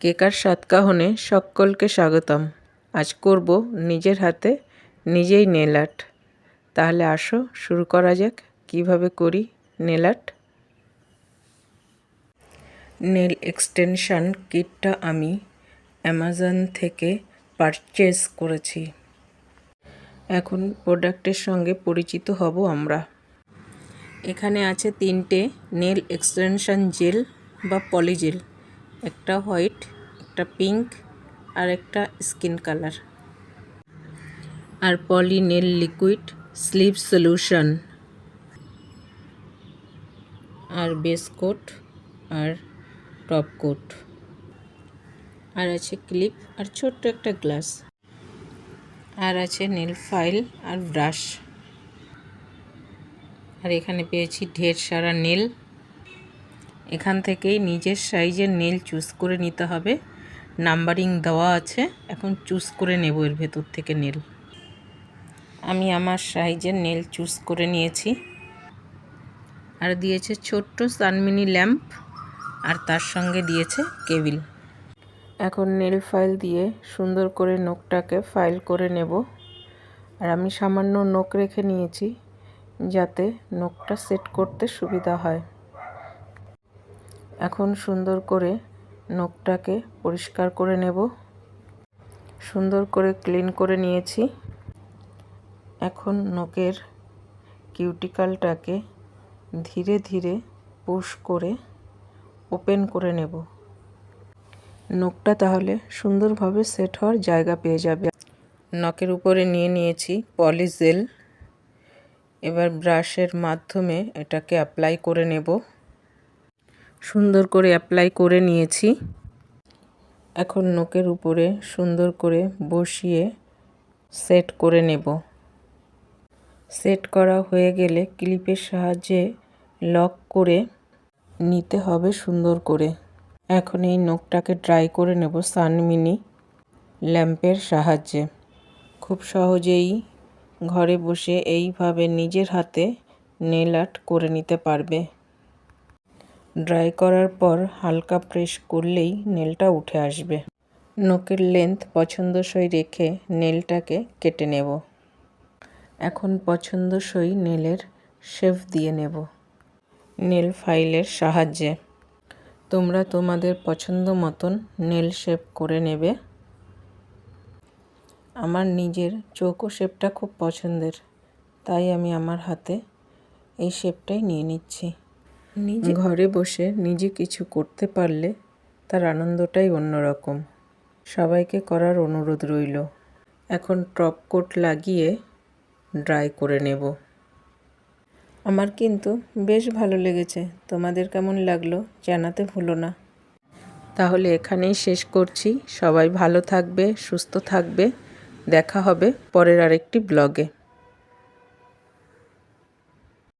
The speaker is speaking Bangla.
কেকার সাতকাহনে সকলকে স্বাগতম। আজ করব নিজের হাতে নিজেই নেল আর্ট তাহলে আসো, শুরু করা যাক। কীভাবে করি নেল আর্ট নেল এক্সটেনশান কিটটা আমি অ্যামাজন থেকে পারচেস করেছি। এখন প্রোডাক্টের সঙ্গে পরিচিত হব আমরা। এখানে আছে তিনটে নেল এক্সটেনশন জেল বা পলিজেল একটা হোয়াইট, একটা পিঙ্ক আর একটা স্কিন কালার। আর poly nail liquid slip solution. আর বেস কোট আর টপ কোট। আর আছে ক্লিপ আর ছোট্ট একটা গ্লাস। আর আছে নেল ফাইল আর ব্রাশ। আর এখানে পেয়েছি ঢের সারা নেল। এখান থেকেই নিজের সাইজের নেল চুজ করে নিতে হবে। নাম্বারিং দেওয়া আছে। এখন চুজ করে নেব এর ভেতর থেকে নেল। আমি আমার সাইজের নেল চুজ করে নিয়েছি। আর দিয়েছে ছোট্ট সানমিনি ল্যাম্প, আর তার সঙ্গে দিয়েছে কেবিল। এখন নেল ফাইল দিয়ে সুন্দর করে নখটাকে ফাইল করে নেব। আর আমি সামান্য নখ রেখে নিয়েছি যাতে নখটা সেট করতে সুবিধা হয়। এখন সুন্দর করে নখটাকে পরিষ্কার করে নেব। সুন্দর করে ক্লিন করে নিয়েছি। এখন নখের কিউটিকালটাকে ধীরে ধীরে পুশ করে ওপেন করে নেব। নখটা তাহলে সুন্দরভাবে সেট হওয়ার জায়গা পেয়ে যাবে। নখের উপরে নিয়ে নিয়েছি পলিশ জেল এবার ব্রাশের মাধ্যমে এটাকে অ্যাপ্লাই করে নেব। সুন্দর করে অ্যাপ্লাই করে নিয়েছি। এখন নোকের উপরে সুন্দর করে বসিয়ে সেট করে নেব। সেট করা হয়ে গেলে ক্লিপের সাহায্যে লক করে নিতে হবে সুন্দর করে। এখন এই নখটাকে ড্রাই করে নেব সানমিনি ল্যাম্পের সাহায্যে। খুব সহজেই ঘরে বসে এইভাবে নিজের হাতে নেল আর্ট করে নিতে পারবে। ড্রাই করার পর হালকা প্রেস করলেই নেলটা উঠে আসবে। নখের লেন্থ পছন্দসই রেখে নেলটাকে কেটে নেব। এখন পছন্দসই নেলের শেফ দিয়ে নেব। নেল ফাইলের সাহায্যে। তোমরা তোমাদের পছন্দ মতন নেল শেপ করে নেবে। আমার নিজের চৌকো শেপটা খুব পছন্দের, তাই আমি আমার হাতে এই শেপটাই নিয়ে নিচ্ছি। নিজে ঘরে বসে নিজে কিছু করতে পারলে তার আনন্দটাই অন্যরকম। সবাইকে করার অনুরোধ রইল। এখন টপ কোট লাগিয়ে ড্রাই করে নেব। আমার কিন্তু বেশ ভালো লেগেছে। তোমাদের কেমন লাগল জানাতে ভুলো না। তাহলে এখানেই শেষ করছি। সবাই ভালো থাকবে, সুস্থ থাকবে। দেখা হবে পরের আরেকটি ব্লগে।